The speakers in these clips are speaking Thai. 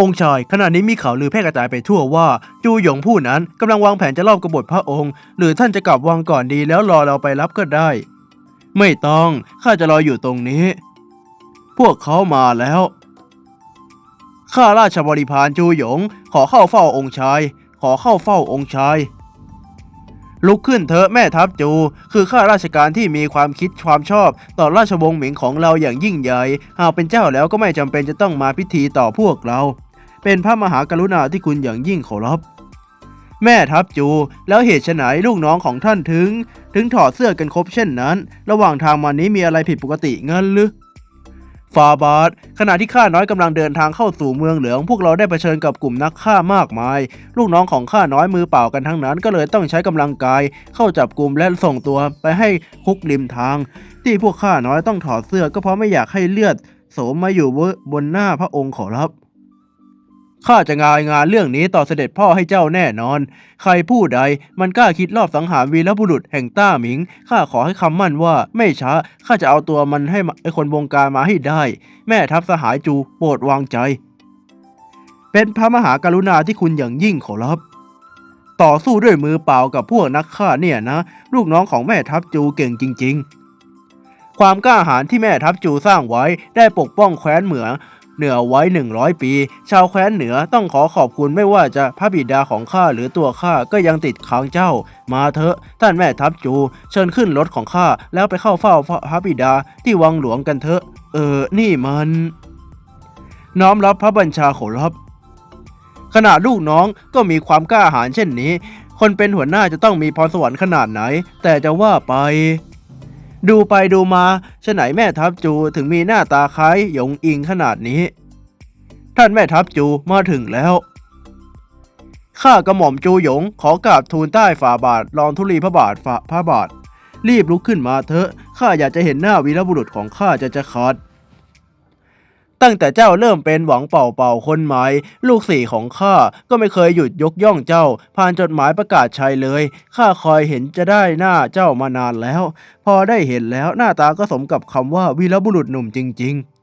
องค์ชายขณะนี้มีข่าวลือแพร่กระจายไปทั่วว่าจูหยงผู้นั้นกำลังวางแผนจะลอบกบฏพระองค์ หรือท่านจะกลับวังก่อนดีแล้วรอเราไปรับก็ได้ ไม่ต้องข้าจะรออยู่ตรงนี้ พวกเขามาแล้วข้าราชบริพารจูหยง ขอเข้าเฝ้าองค์ชาย ขอเข้าเฝ้าองค์ชายลุกขึ้นเถอะแม่ทัพจู คือข้าราชการที่มีความคิดความชอบ ต่อราชวงศ์หมิงของเราอย่างยิ่งใหญ่ หากเป็นเจ้าแล้วก็ไม่จำเป็นจะต้องมาพิธีต่อพวกเรา เป็นพระมหากรุณาที่คุณอย่างยิ่งขอรับ แม่ทัพจู แล้วเหตุไฉนลูกน้องของท่านถึง ถึงถอดเสื้อกันครบเช่นนั้น ระหว่างทางมานี้มีอะไรผิดปกติเงั้นหรือฟาบาทขณะที่ข้าน้อยกำลังเดินทางเข้าสู่เมืองเหลือง พวกเราได้เผชิญกับกลุ่มนักฆ่ามากมาย ลูกน้องของข้าน้อยมือเปล่ากันทั้งนั้น ก็เลยต้องใช้กำลังกาย เข้าจับกลุ่มและส่งตัวไปให้คุกริมทาง ที่พวกข้าน้อยต้องถอดเสื้อก็เพราะไม่อยากให้เลือด โสมมาอยู่บนหน้าพระองค์ขอรับ ข้าจะงายงานเรื่องนี้ต่อเสด็จพ่อให้เจ้าแน่นอน ใครผู้ใดมันกล้าคิดรอบสังหารวีรบุรุษแห่งต้าหมิง ข้าขอให้คำมั่นว่าไม่ช้า ข้าจะเอาตัวมันให้ไอคนวงการมาให้ได้ แม่ทัพสหายจูโปรดวางใจ เป็นพระมหากรุณาที่คุณอย่างยิ่งขอรับ ต่อสู้ด้วยมือเปล่ากับพวกนักฆ่าเนี่ยนะ ลูกน้องของแม่ทัพจูเก่งจริง ๆ ความกล้าหาญที่แม่ทัพจูสร้างไว้ได้ปกป้องแคว้นเหมือง เหนือไว้ 100 ปี ชาวแคว้นเหนือต้องขอขอบคุณไม่ว่าจะพระบิดาของข้าหรือตัวข้าก็ยังติดค้างเจ้า มาเถอะ ท่านแม่ทัพจู เชิญขึ้นรถของข้าแล้วไปเข้าเฝ้าพระบิดาที่วังหลวงกันเถอะ เออ นี่มัน น้อมรับพระบัญชาขอรับขนาดลูกน้องก็มีความกล้าหาญเช่นนี้ คนเป็นหัวหน้าจะต้องมีพรสวรรค์ขนาดไหน แต่จะว่าไป ดูไปดูมาฉะไหนแม่ทัพจูถึงมีหน้าตาคล้ายหยงอิงขนาดนี้ ท่านแม่ทัพจูมาถึงแล้วข้ากระหม่อมจูหยงขอกราบทูลใต้ฝ่าบาทรองธุลีพระบาทฝ่าพระบาท รีบลุกขึ้นมาเถอะข้าอยากจะเห็นหน้าวีรบุรุษของข้าจะจะขาด ตั้งแต่เจ้าเริ่มเป็นหวังเป่าเป่าคนใหม่ลูกสี่ของข้าก็ไม่เคยหยุดยกย่องเจ้า ผ่านจดหมายประกาศชัยเลยข้าคอยเห็นจะได้หน้าเจ้ามานานแล้ว พอได้เห็นแล้วหน้าตาก็สมกับคำว่าวีรบุรุษหนุ่มจริง ๆ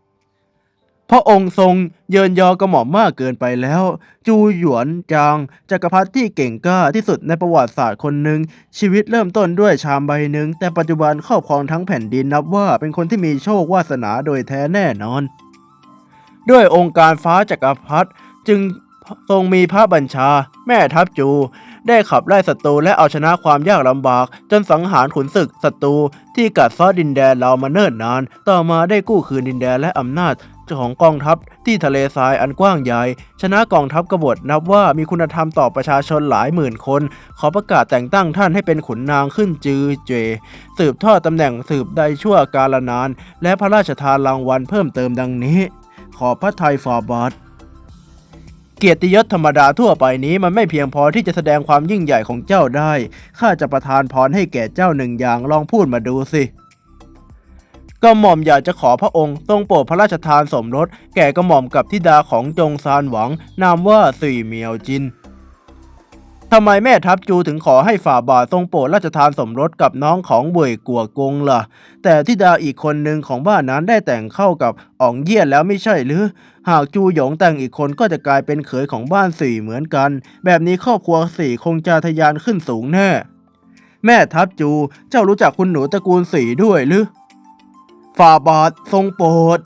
พระองค์ทรงเยินยอกระหม่อมมากเกินไปแล้ว จูหยวนจางจักรพรรดิที่เก่งกล้าที่สุดในประวัติศาสตร์คนหนึ่ง ชีวิตเริ่มต้นด้วยชามใบหนึ่ง แต่ปัจจุบันครอบครองทั้งแผ่นดินนับว่าเป็นคนที่มีโชควาสนาโดยแท้แน่นอน ด้วยองค์การฟ้าจักรพรรดิจึงทรงมีพระบัญชา แม่ทัพจู ได้ขับไล่ศัตรูและเอาชนะความยากลำบาก จนสังหารขุนศึกศัตรูที่กัดเซ้อดินแดนเรามาเนิ่นนาน ต่อมาได้กู้คืนดินแดนและอำนาจของกองทัพที่ทะเลทรายอันกว้างใหญ่ ชนะกองทัพกบฏนับว่ามีคุณธรรมต่อประชาชนหลายหมื่นคน ขอประกาศแต่งตั้งท่านให้เป็นขุนนางขึ้นจือเจ สืบทอดตำแหน่งสืบได้ชั่วกาลนาน และพระราชทานรางวัลเพิ่มเติมดังนี้ ขอพระทัยฝ่าบาท เกียรติยศธรรมดาทั่วไปนี้มันไม่เพียงพอที่จะแสดงความยิ่งใหญ่ของเจ้าได้ ข้าจะประทานพรให้แก่เจ้าหนึ่งอย่างลองพูดมาดูสิก็หม่อมอยากจะขอพระองค์ทรงโปรดพระราชทานสมรส แก่กระหม่อมกับธิดาของจงซานหวัง นามว่าสี่เมียวจิน ทำไมแม่ทัพจูถึงขอให้ฝ่าบาททรงโปรดราชทานสมรสกับน้องของเว่ยกัวกงล่ะ แต่ธิดาอีกคนหนึ่งของบ้านนั้นได้แต่งเข้ากับอ๋องเยี่ยนแล้วไม่ใช่หรือ หากจูหยงแต่งอีกคนก็จะกลายเป็นเขยของบ้านสี่เหมือนกัน แบบนี้ครอบครัวสี่คงจะทะยานขึ้นสูงแน่ แม่ทัพจูเจ้ารู้จักคุณหนูตระกูลสี่ด้วยหรือ ฝ่าบาททรงโปรด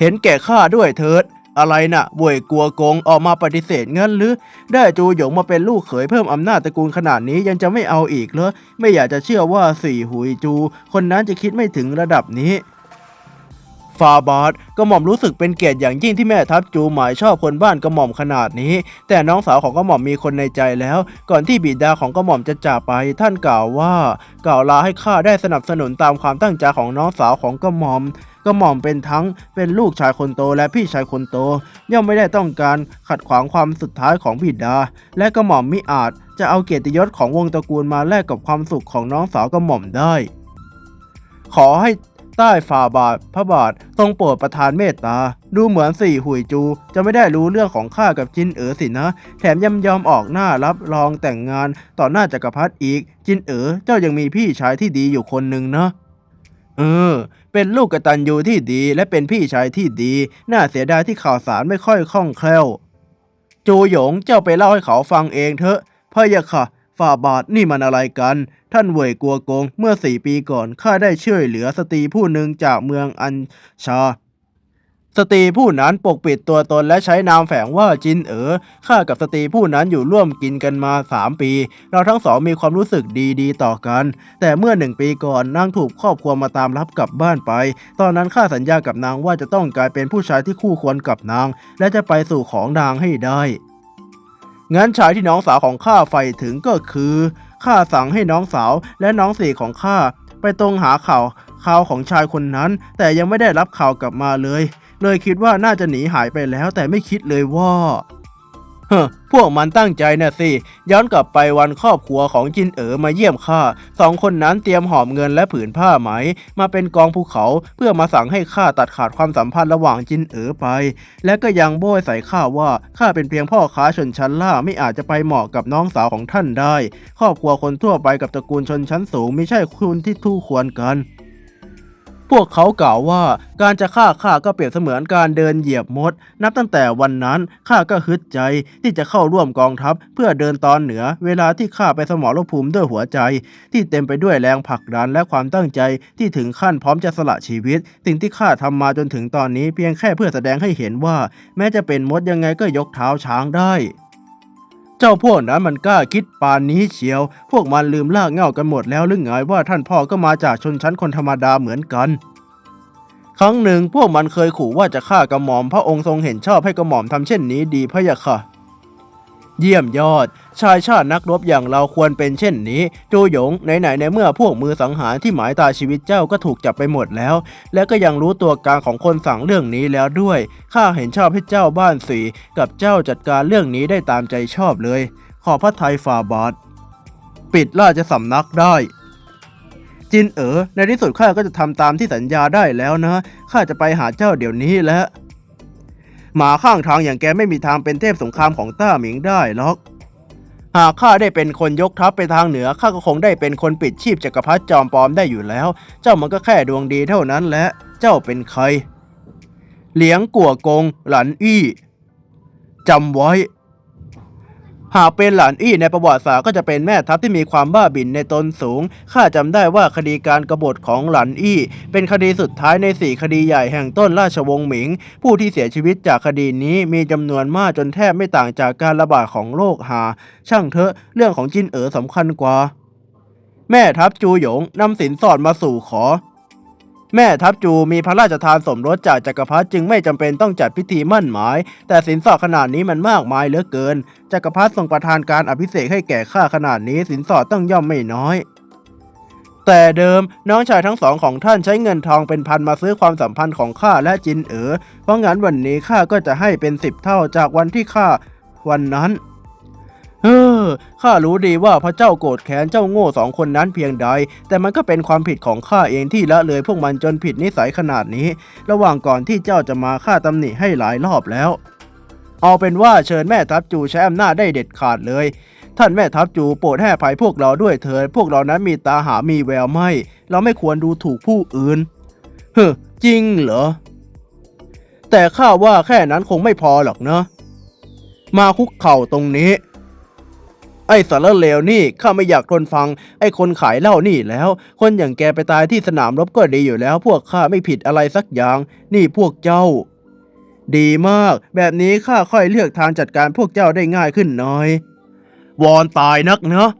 เห็นแก่ข้าด้วยเถิด อะไรน่ะเว่ยกัวกงออกมาปฏิเสธงั้นหรือ ได้จูหยงมาเป็นลูกเขยเพิ่มอำนาจตระกูลขนาดนี้ยังจะไม่เอาอีกเหรอไม่อยากจะเชื่อว่าสี่หุยจู คนนั้นจะคิดไม่ถึงระดับนี้ ฟาบาทกระหม่อมรู้สึกเป็นเกียรติอย่างยิ่งที่แม่ทัพจูหมายชอบคนบ้านกระหม่อมขนาดนี้ แต่น้องสาวของกระหม่อมมีคนในใจแล้ว ก่อนที่บิดาของกระหม่อมจะจากไป ท่านกล่าวว่า กล่าวลาให้ข้าได้สนับสนุนตามความตั้งใจของน้องสาวของกระหม่อมกระหม่อมเป็นทั้งเป็นลูกชายคนโตและพี่ชายคนโต ย่อมไม่ได้ต้องการขัดขวางความสุดท้ายของบิดา และกระหม่อมมิอาจจะเอาเกียรติยศของวงตระกูลมาแลกกับความสุขของน้องสาวกระหม่อมได้ ขอให้ ใต้ฝ่าบาทพระบาททรงโปรดประทานเมตตา ดูเหมือนสี่หุยจู จะไม่ได้รู้เรื่องของข้ากับจินเอ๋อสินะ แถมยำยอมออกหน้ารับรองแต่งงานต่อหน้าจักรพรรดิอีก จินเอ๋อเจ้ายังมีพี่ชายที่ดีอยู่คนหนึ่งนะเออ เป็นลูกกตัญญูที่ดีและเป็นพี่ชายที่ดี น่าเสียดายที่ข่าวสารไม่ค่อยคล่องแคล่ว จูหยงเจ้าไปเล่าให้เขาฟังเองเถอะพะยะค่ะฝ่าบาทนี่มันอะไรกัน ท่านเว่ยกัวกงเมื่อสี่ปีก่อนข้าได้ช่วยเหลือสตรีผู้หนึ่งจากเมืองอันชา สตรีผู้นั้นปกปิดตัวตนและใช้นามแฝงว่าจินเอ๋อข้ากับสตรีผู้นั้นอยู่ร่วมกินกันมาสามปี เราทั้งสองมีความรู้สึกดีๆ ต่อกัน แต่เมื่อหนึ่งปีก่อนนางถูกครอบครัวมาตามรับกลับบ้านไป ตอนนั้นข้าสัญญากับนางว่าจะต้องกลายเป็นผู้ชายที่คู่ควรกับนาง และจะไปสู่ของนางให้ได้งั้นชายที่น้องสาวของข้าใฝ่ถึงก็คือ ข้าสั่งให้น้องสาวและน้องสี่ของข้าไปตรงหาข่าวข่าวของชายคนนั้น แต่ยังไม่ได้รับข่าวกลับมาเลย เลยคิดว่าน่าจะหนีหายไปแล้วแต่ไม่คิดเลยว่าเฮ้ พวกมันตั้งใจนะสิ ย้อนกลับไปวันครอบครัวของจินเอ๋อมาเยี่ยมข้าสองคนนั้นเตรียมหอมเงินและผืนผ้าไหม มาเป็นกองภูเขาเพื่อมาสั่งให้ข้าตัดขาดความสัมพันธ์ระหว่างจินเอ๋อไป และก็ยังโบยใส่ข้าว่าข้าเป็นเพียงพ่อค้าชนชั้นล่างไม่อาจจะไปเหมาะกับน้องสาวของท่านได้ ครอบครัวคนทั่วไปกับตระกูลชนชั้นสูงไม่ใช่คุณที่ทู่ควรกัน พวกเขากล่าวว่าการจะฆ่าข้าก็เปรียบเสมือนการเดินเหยียบมด นับตั้งแต่วันนั้นข้าก็ฮึดใจที่จะเข้าร่วมกองทัพ เพื่อเดินตอนเหนือ เวลาที่ข้าไปสมรภูมิด้วยหัวใจ ที่เต็มไปด้วยแรงผลักดันและความตั้งใจที่ถึงขั้นพร้อมจะสละชีวิต สิ่งที่ข้าทำมาจนถึงตอนนี้เพียงแค่เพื่อแสดงให้เห็นว่า แม้จะเป็นมดยังไงก็ยกเท้าช้างได้ เจ้าพวกนั้นมันกล้าคิดปานนี้เชียว พวกมันลืมลากเง่ากันหมดแล้วหรือไงว่าท่านพ่อก็มาจากชนชั้นคนธรรมดาเหมือนกัน ครั้งหนึ่งพวกมันเคยขู่ว่าจะฆ่ากระหม่อมพระองค์ทรงเห็นชอบให้กระหม่อมทำเช่นนี้ดีพะยะค่ะ เยี่ยมยอด ชายชาตินักรบอย่างเราควรเป็นเช่นนี้โจหยงไหนๆในเมื่อพวกมือสังหารที่หมายตาชีวิตเจ้าก็ถูกจับไปหมดแล้ว และก็ยังรู้ตัวการของคนสั่งเรื่องนี้แล้วด้วยข้าเห็นชอบให้เจ้าบ้านสีกับเจ้าจัดการเรื่องนี้ได้ตามใจชอบเลย ขอพระทัยฝ่าบาทปิดราชสำนักได้จินเอ๋อในที่สุดข้าก็จะทำตามที่สัญญาได้แล้วนะ ข้าจะไปหาเจ้าเดี๋ยวนี้แล้ว หมาข้างทางอย่างแกไม่มีทางเป็นเทพสงครามของต้าหมิงได้หรอก หากข้าได้เป็นคนยกทัพไปทางเหนือข้าก็คงได้เป็นคนปิดชีพจักรพรรดิจอมปลอมได้อยู่แล้ว เจ้ามันก็แค่ดวงดีเท่านั้นแหละ เจ้าเป็นใคร เหลียงกัวกง หลันอี้จำไว้ หากเป็นหลานอี้ในประวัติศาสตร์ก็จะเป็นแม่ทัพที่มีความบ้าบิ่นในตนสูง ข้าจำได้ว่าคดีการกรบฏของหลานอี้ เป็นคดีสุดท้ายในสี่คดีใหญ่แห่งต้นราชวงศ์หมิง ผู้ที่เสียชีวิตจากคดีนี้มีจำนวนมากจนแทบไม่ต่างจากการระบาดของโรคหา ช่างเถอะเรื่องของจินเอ๋อสำคัญกว่า แม่ทัพจูหยงนำสินสอดมาสู่ขอ แม่ทัพจูมีพระราชทานสมรสจากจักรพรรดิจึงไม่จำเป็นต้องจัดพิธีมั่นหมาย แต่สินสอดขนาดนี้มันมากมายเหลือเกิน จักรพรรดิทรงประทานการอภิเษกให้แก่ข้าขนาดนี้สินสอดต้องย่อมไม่น้อยแต่เดิมน้องชายทั้งสองของท่านใช้เงินทองเป็นพันมาซื้อความสัมพันธ์ของข้าและจินเอ๋อ เพราะงั้นวันนี้ข้าก็จะให้เป็นสิบเท่าจากวันที่ข้าวันนั้น เฮ้อข้ารู้ดีว่าพระเจ้าโกรธแค้นเจ้าโง่สองคนนั้นเพียงใด แต่มันก็เป็นความผิดของข้าเองที่ละเลยพวกมันจนผิดนิสัยขนาดนี้ ระหว่างก่อนที่เจ้าจะมาข้าตำหนิให้หลายรอบแล้ว เอาเป็นว่าเชิญแม่ทัพจูใช้อำนาจได้เด็ดขาดเลย ท่านแม่ทัพจูโปรดให้อภัยพวกเราด้วยเถิดพวกเรานั้นมีตาหามีแววไม่ เราไม่ควรดูถูกผู้อื่น เฮ้อจริงเหรอ แต่ข้าว่าแค่นั้นคงไม่พอหรอกเนะมาคุกเข่าตรงนี้ ไอ้สารเลวนี่ข้าไม่อยากทนฟัง ไอ้คนขายเหล้านี่แล้ว คนอย่างแกไปตายที่สนามรบก็ดีอยู่แล้ว พวกข้าไม่ผิดอะไรสักอย่าง นี่พวกเจ้า ดีมาก แบบนี้ข้าค่อยเลือกทางจัดการพวกเจ้าได้ง่ายขึ้นหน่อย วอนตายนักเนาะ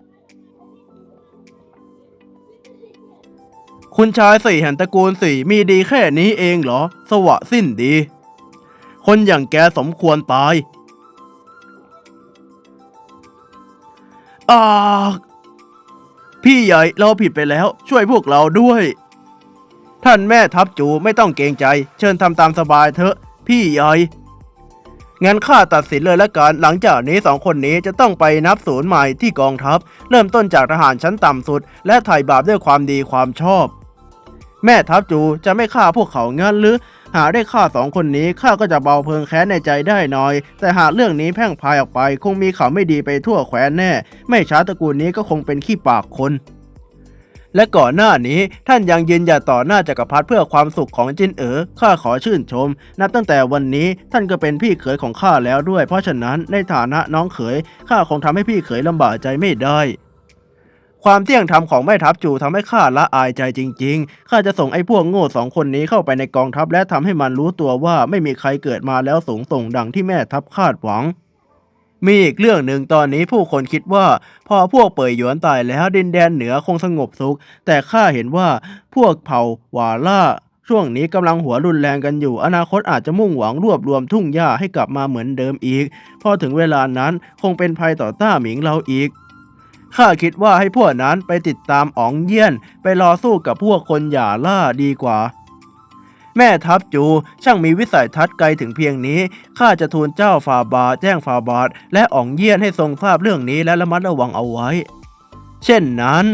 คุณชายสี่แห่งตระกูลสี่มีดีแค่นี้เองเหรอ สวะสิ้นดี คนอย่างแกสมควรตาย อากพี่ใหญ่เราผิดไปแล้ว ช่วยพวกเราด้วย ท่านแม่ทัพจูไม่ต้องเกรงใจ เชิญทำตามสบายเถอะ พี่ใหญ่งั้นข้าตัดสินเลยละกันหลังจากนี้สองคนนี้จะต้องไปนับศูนย์ใหม่ที่กองทัพ เริ่มต้นจากทหารชั้นต่ำสุด และไถ่บาปด้วยความดีความชอบ แม่ทัพจูจะไม่ฆ่าพวกเขางั้นหรือ หากได้ฆ่าสองคนนี้ข้าก็จะเบาเพลิงแค้นในใจได้หน่อย แต่หากเรื่องนี้แพ่งพายออกไป คงมีข่าวไม่ดีไปทั่วแคว้นแน่ ไม่ช้าตระกูลนี้ก็คงเป็นขี้ปากคนและก่อนหน้านี้ท่านยังยืนหยัดต่อหน้าจักรพรรดิเพื่อความสุขของจินเอ๋อข้าขอชื่นชม นับตั้งแต่วันนี้ท่านก็เป็นพี่เขยของข้าแล้วด้วย เพราะฉะนั้นในฐานะน้องเขยข้าคงทำให้พี่เขยลำบากใจไม่ได้ ความเที่ยงธรรมของแม่ทัพจูทำให้ข้าละอายใจจริง ๆ ข้าจะส่งไอ้พวกโง่สองคนนี้เข้าไปในกองทัพและทำให้มันรู้ตัวว่าไม่มีใครเกิดมาแล้วสูงส่งดังที่แม่ทัพคาดหวัง มีอีกเรื่องหนึ่งตอนนี้ผู้คนคิดว่า พอพวกเป่ยหยวนตายแล้วดินแดนเหนือคงสงบสุข แต่ข้าเห็นว่าพวกเผ่าหวาล่าช่วงนี้กำลังหัวรุนแรงกันอยู่ อนาคตอาจจะมุ่งหวังรวบรวมทุ่งหญ้าให้กลับมาเหมือนเดิมอีก พอถึงเวลานั้นคงเป็นภัยต่อต้าหมิงเราอีก ข้าคิดว่าให้พวกนั้นไปติดตามอ๋องเยี่ยน ไปรอสู้กับพวกคนหย่าล่าดีกว่า แม่ทัพจูช่างมีวิสัยทัศน์ไกลถึงเพียงนี้ข้าจะทูลเจ้าฟาบาแจ้งฟาบาทและอ๋องเยี่ยนให้ทรงทราบเรื่องนี้และระมัดระวังเอาไว้ เช่นนั้น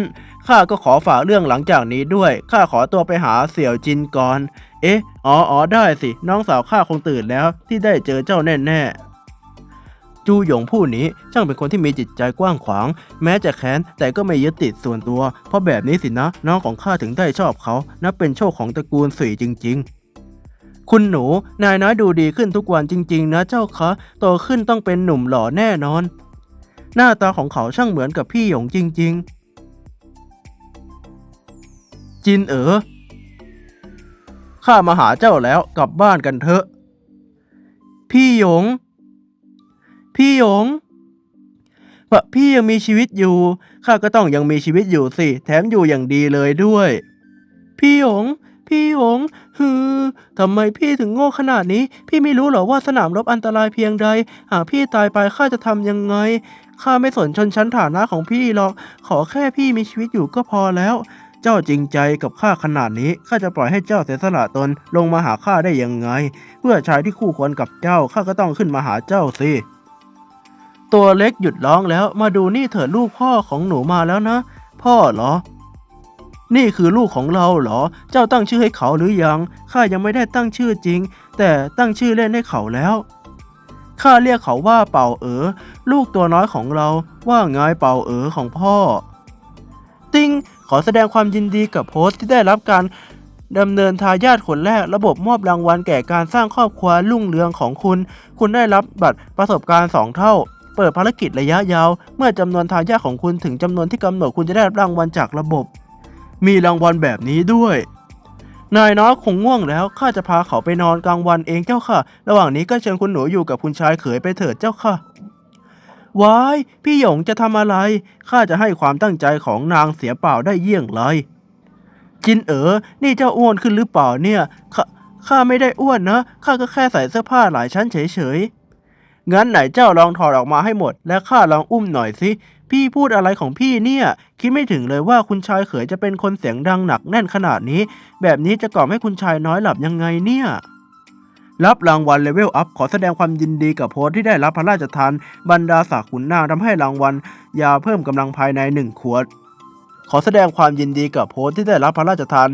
ข้าก็ขอฝากเรื่องหลังจากนี้ด้วย ข้าขอตัวไปหาเสี่ยวจินก่อน เอ๊ะ อ๋ออ๋อได้สิ น้องสาวข้าคงตื่นแล้วที่ได้เจอเจ้าแน่ ๆ จูหยงผู้นี้ช่างเป็นคนที่มีจิตใจกว้างขวาง แม้จะแค้นแต่ก็ไม่ยึดติดส่วนตัว เพราะแบบนี้สินะน้องของข้าถึงได้ชอบเขานับเป็นโชคของตระกูลสุยจริง ๆคุณหนู นายน้อยดูดีขึ้นทุกวันจริง ๆ นะเจ้าคะโตขึ้นต้องเป็นหนุ่มหล่อแน่นอน หน้าตาของเขาช่างเหมือนกับพี่หยงจริง ๆ จินเอ๋อข้ามาหาเจ้าแล้วกลับบ้านกันเถอะ พี่หยง พี่หยงวะพี่ยังมีชีวิตอยู่ ข้าก็ต้องยังมีชีวิตอยู่สิ แถมอยู่อย่างดีเลยด้วย พี่หยง พี่หยงฮือทำไมพี่ถึงโง่ขนาดนี้ พี่ไม่รู้เหรอว่าสนามรบอันตรายเพียงใด หากพี่ตายไปข้าจะทำยังไง ข้าไม่สนชนชั้นฐานะของพี่หรอก ขอแค่พี่มีชีวิตอยู่ก็พอแล้ว เจ้าจริงใจกับข้าขนาดนี้ ข้าจะปล่อยให้เจ้าเสียสละตนลงมาหาข้าได้ยังไง เพื่อชายที่คู่ควรกับเจ้า ข้าก็ต้องขึ้นมาหาเจ้าสิ ตัวเล็กหยุดร้องแล้วมาดูนี่เถิดลูกพ่อของหนูมาแล้วนะ พ่อเหรอ นี่คือลูกของเราเหรอ เจ้าตั้งชื่อให้เขาหรือยังข้ายังไม่ได้ตั้งชื่อจริง แต่ตั้งชื่อเล่นให้เขาแล้วข้าเรียกเขาว่าเป่าเอ๋อลูกตัวน้อยของเราว่าไงเป่าเอ๋อของพ่อ ติงขอแสดงความยินดีกับโพสต์ที่ได้รับการดำเนินทายาทคนแรกระบบมอบรางวัลแก่การสร้างครอบครัวรุ่งเรืองของคุณ คุณได้รับบัตรประสบการณ์ 2 เท่า เปิดภารกิจระยะยาว เมื่อจำนวนทายาทของคุณถึงจำนวนที่กำหนดคุณจะได้รับรางวัลจากระบบ มีรางวัลแบบนี้ด้วย นายน้อยคงง่วงแล้วข้าจะพาเขาไปนอนกลางวันเองเจ้าค่ะ ระหว่างนี้ก็เชิญคุณหนูอยู่กับคุณชายเขยไปเถิดเจ้าค่ะว้ายพี่หยงจะทำอะไรข้าจะให้ความตั้งใจของนางเสียเปล่าได้เยี่ยงไรจินเอ๋อนี่เจ้าอ้วนขึ้นหรือเปล่าเนี่ยข้าข้าไม่ได้อ้วนนะข้าก็แค่ใส่เสื้อผ้าหลายชั้นเฉยๆ งั้นไหนเจ้าลองถอดออกมาให้หมด และข้าลองอุ้มหน่อยสิพี่พูดอะไรของพี่เนี่ย คิดไม่ถึงเลยว่าคุณชายเขยจะเป็นคนเสียงดังหนักแน่นขนาดนี้ แบบนี้จะกล่อมให้คุณชายน้อยหลับยังไงเนี่ยรับรางวัลเลเวลอัพขอแสดงความยินดีกับโพสที่ได้รับพระราชทานบรรดาศักดิ์ขุนนางทำให้รางวัล ยาเพิ่มกำลังภายในหนึ่งขวด ขอแสดงความยินดีกับโพสที่ได้รับพระราชทาน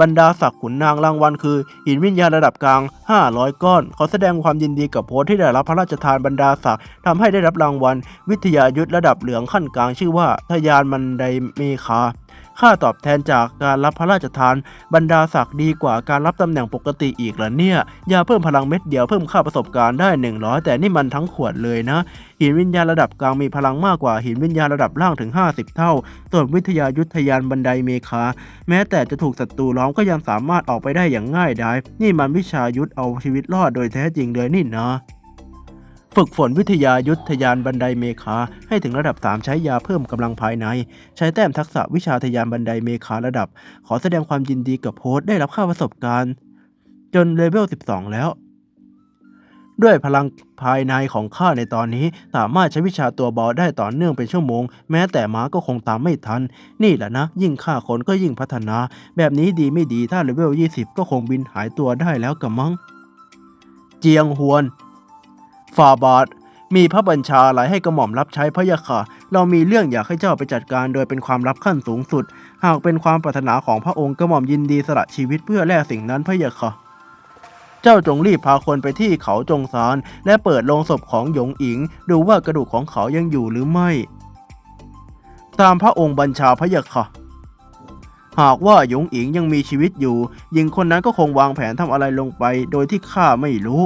บรรดาศักดิ์ขุนนางรางวัลคือหินวิญญาณระดับกลาง 500 ก้อนขอแสดงความยินดีกับโพสที่ได้รับพระราชทานบรรดาศักดิ์ทำให้ได้รับรางวัล วิทยายุทธระดับเหลืองขั้นกลางชื่อว่าทยานมันไดเมคา ค่าตอบแทนจากการรับพระราชทาน บรรดาศักดิ์ดีกว่าการรับตำแหน่งปกติอีกเหรอเนี่ยยาเพิ่มพลังเม็ดเดียวเพิ่มค่าประสบการณ์ได้ 100 แต่นี่มันทั้งขวดเลยนะ หินวิญญาณระดับกลางมีพลังมากกว่าหินวิญญาณระดับล่างถึง 50 เท่า ส่วนวิทยายุทธยานบันไดเมคา แม้แต่จะถูกศัตรูล้อมก็ยังสามารถออกไปได้อย่างง่ายดายนี่มันวิชายุทธเอาชีวิตรอดโดยแท้จริงเลยนี่นะ ฝึกฝนวิทยายุทธยานบันไดเมคา ให้ถึงระดับ 3 ใช้ยาเพิ่มกำลังภายใน ใช้แต้มทักษะวิชาทยานบันไดเมคาระดับ ขอแสดงความยินดีกับโพสต์ได้รับค่าประสบการณ์ จนเลเวล 12 แล้ว ด้วยพลังภายในของข้าในตอนนี้ สามารถใช้วิชาตัวเบาได้ต่อเนื่องเป็นชั่วโมง แม้แต่ม้าก็คงตามไม่ทัน นี่แหละนะ ยิ่งฆ่าคนก็ยิ่งพัฒนา แบบนี้ดีไม่ดีถ้าเลเวล 20 ก็คงบินหายตัวได้แล้วกะมั้ง เจียงฮวน ฟาบาทมีพระบัญชาอะไรให้กระหม่อมรับใช้พระยะค่ะ เรามีเรื่องอยากให้เจ้าไปจัดการโดยเป็นความลับขั้นสูงสุด หากเป็นความปรารถนาของพระองค์กระหม่อมยินดีสละชีวิตเพื่อแลกสิ่งนั้นพระยะค่ะ เจ้าจงรีบพาคนไปที่เขาจงซานและเปิดโลงศพของหยงอิง ดูว่ากระดูกของเขายังอยู่หรือไม่ ตามพระองค์บัญชาพระยะค่ะ หากว่าหยงอิงยังมีชีวิตอยู่หญิงคนนั้นก็คงวางแผนทำอะไรลงไป โดยที่ข้าไม่รู้